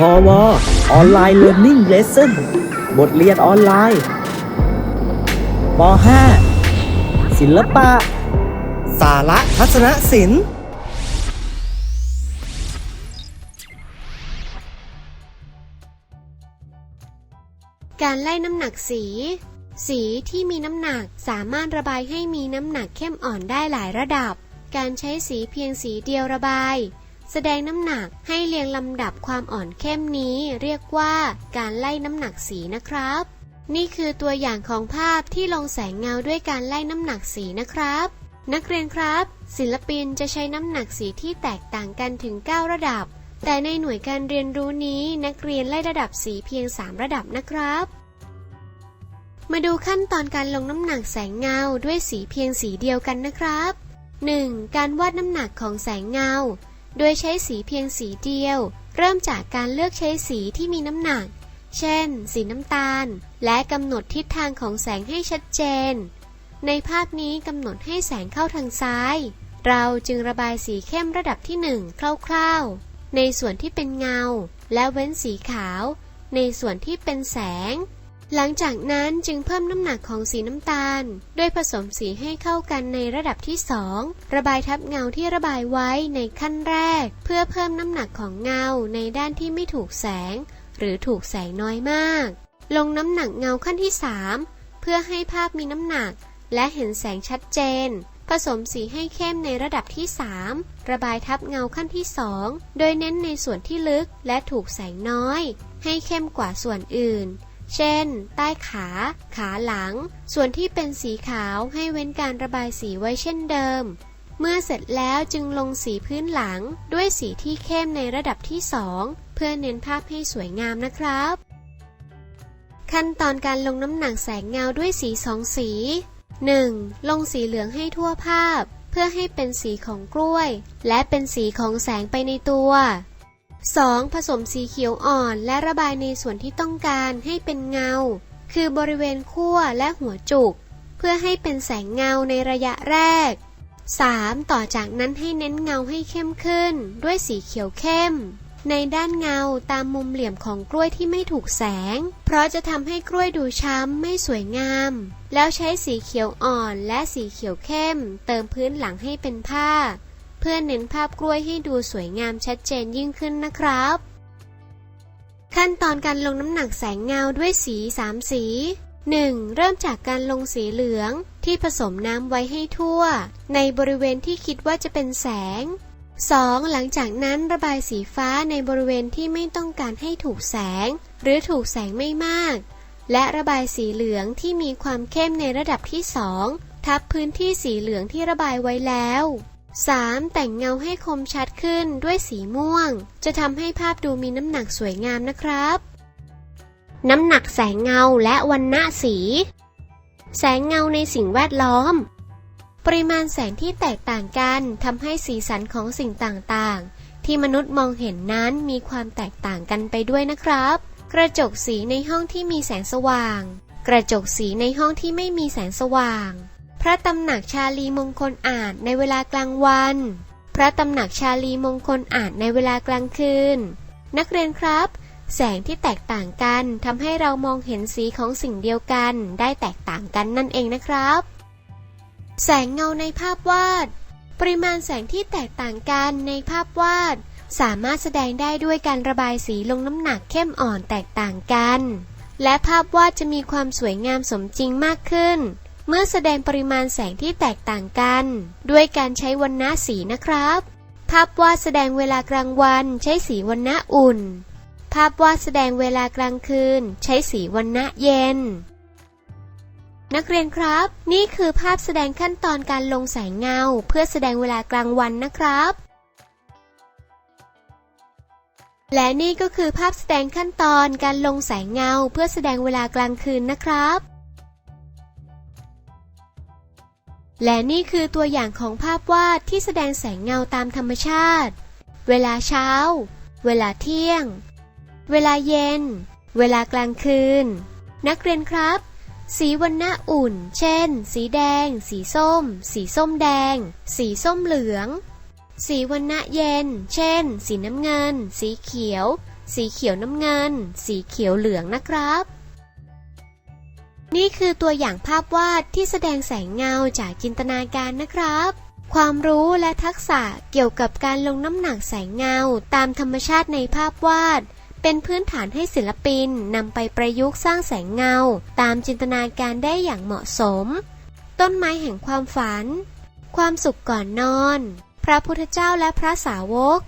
พอวออนไลน์เรียน i ิ g เลส s o n บทเรียนออนไลน์ป .5 ศิลปะ สาระทัศนศิลป์การไล่น้ำหนักสี สีที่มีน้ำหนักสามารถระบายให้มีน้ำหนักเข้มอ่อนได้หลายระดับ การใช้สีเพียงสีเดียวระบาย แสดงน้ำหนักให้เรียงลำดับความอ่อนเข้มนี้เรียกว่าการไล่น้ำหนักสีนะครับ นี่คือตัวอย่างของภาพที่ลงแสงเงาด้วยการไล่น้ำหนักสีนะครับ นักเรียนครับ ศิลปินจะใช้น้ำหนักสีที่แตกต่างกันถึง 9 ระดับ แต่ในหน่วยการเรียนรู้นี้นักเรียนไล่ระดับสีเพียง 3 ระดับนะครับ มาดูขั้นตอนการลงน้ำหนักแสงเงาด้วยสีเพียงสีเดียวกันนะครับ 1. การวาดน้ำหนักของแสงเงา โดยใช้สีเพียงสีเดียว เริ่มจากการเลือกใช้สีที่มีน้ำหนัก เช่น สีน้ำตาล และกำหนดทิศทางของแสงให้ชัดเจน ในภาพนี้กำหนดให้แสงเข้าทางซ้าย เราจึงระบายสีเข้มระดับที่ 1 คร่าวๆ ในส่วนที่เป็นเงา และเว้นสีขาว ในส่วนที่เป็นแสง หลังจากนั้นจึงเพิ่มน้ำหนักของสีน้ำตาลด้วยผสมสีให้เข้ากันในระดับที่ 2 ระบายทับเงาที่ระบายไว้ในขั้นแรก เพื่อเพิ่มน้ำหนักของเงาในด้านที่ไม่ถูกแสง หรือถูกแสงน้อยมาก ลงน้ำหนักเงาขั้นที่ 3 เพื่อให้ภาพมีน้ำหนัก และเห็นแสงชัดเจน ผสมสีให้เข้มในระดับที่ 3 ระบายทับเงาขั้นที่ 2 โดยเน้นในส่วนที่ลึกและถูกแสงน้อย ให้เข้มกว่าส่วนอื่น เช่น ใต้ขา ขาหลัง ส่วนที่เป็นสีขาวให้เว้นการระบายสีไว้เช่นเดิม เมื่อเสร็จแล้วจึงลงสีพื้นหลังด้วยสีที่เข้มในระดับที่ 2 เพื่อเน้นภาพให้สวยงามนะครับ ขั้นตอนการลงน้ำหนักแสงเงาด้วยสีสองสี 1. ลงสีเหลืองให้ทั่วภาพ เพื่อให้เป็นสีของกล้วย และเป็นสีของแสงไปในตัว 2. ผสมสีเขียวอ่อนและระบายในส่วนที่ต้องการให้เป็นเงา คือบริเวณขั้วและหัวจุก เพื่อให้เป็นแสงเงาในระยะแรก 3. ต่อจากนั้นให้เน้นเงาให้เข้มขึ้น ด้วยสีเขียวเข้ม ในด้านเงาตามมุมเหลี่ยมของกล้วยที่ไม่ถูกแสง เพราะจะทำให้กล้วยดูช้ำไม่สวยงาม แล้วใช้สีเขียวอ่อนและสีเขียวเข้ม เติมพื้นหลังให้เป็นผ้า เพื่อเน้นภาพกล้วยให้ดูสวยงามชัดเจนยิ่งขึ้นนะครับ ขั้นตอนการลงน้ำหนักแสงเงาด้วยสีสามสี 1. เริ่มจากการลงสีเหลืองที่ผสมน้ำไว้ให้ทั่ว ในบริเวณที่คิดว่าจะเป็นแสง 2. หลังจากนั้นระบายสีฟ้าในบริเวณที่ไม่ต้องการให้ถูกแสง หรือถูกแสงไม่มาก และระบายสีเหลืองที่มีความเข้มในระดับที่ 2 ทับพื้นที่สีเหลืองที่ระบายไว้แล้ว 3. แต่งเงาให้คมชัดขึ้นด้วยสีม่วง จะทำให้ภาพดูมีน้ำหนักสวยงามนะครับ น้ำหนักแสงเงาและวันณะสี แสงเงาในสิ่งแวดล้อม ปริมาณแสงที่แตกต่างกันทำให้สีสันของสิ่งต่างๆ ที่มนุษย์มองเห็นนั้นมีความแตกต่างกันไปด้วยนะครับ กระจกสีในห้องที่มีแสงสว่าง กระจกสีในห้องที่ไม่มีแสงสว่าง ระตำหนักชาลีมงคลอาจในเวลากลางวัน พระตำหนักชาลีมงคลอาจในเวลากลางคืน นักเรียนครับ แสงที่แตกต่างกันทำให้เรามองเห็นสีของสิ่งเดียวกัน ได้แตกต่างกันนั่นเองนะครับ แสงเงาในภาพวาด ปริมาณแสงที่แตกต่างกันในภาพวาด สามารถแสดงได้ด้วยการระบายสีลงน้ำหนักเข้มอ่อนแตกต่างกัน และภาพวาดจะมีความสวยงามสมจริงมากขึ้น เมื่อแสดงปริมาณแสงที่แตกต่างกัน ด้วยการใช้วรรณะสีนะครับ ภาพวาดแสดงเวลากลางวันใช้สีวรรณะอุ่น ภาพวาดแสดงเวลากลางคืน ใช้สีวรรณะเย็น นักเรียนครับ นี่คือภาพแสดงขั้นตอนการลงแสงเงา เพื่อแสดงเวลากลางวันนะครับและนี่ก็คือภาพแสดงขั้นตอนการลงแสงเงาเพื่อแสดงเวลากลางคืนนะครับ และนี่คือตัวอย่างของภาพวาดที่แสดงแสงเงาตามธรรมชาติ เวลาเช้า เวลาเที่ยง เวลาเย็น เวลากลางคืน นักเรียนครับ สีวรรณะอุ่น เช่น สีแดง สีส้ม สีส้มแดง สีส้มเหลือง สีวรรณะเย็น เช่น สีน้ำเงิน สีเขียว สีเขียวน้ำเงิน สีเขียวเหลืองนะครับ นี่คือตัวอย่างภาพวาดที่แสดงแสงเงาจากจินตนาการนะครับ ความรู้และทักษะเกี่ยวกับการลงน้ำหนักแสงเงาตามธรรมชาติในภาพวาด เป็นพื้นฐานให้ศิลปินนำไปประยุกต์สร้างแสงเงา ตามจินตนาการได้อย่างเหมาะสม ต้นไม้แห่งความฝัน ความสุขก่อนนอน พระพุทธเจ้าและพระสาวก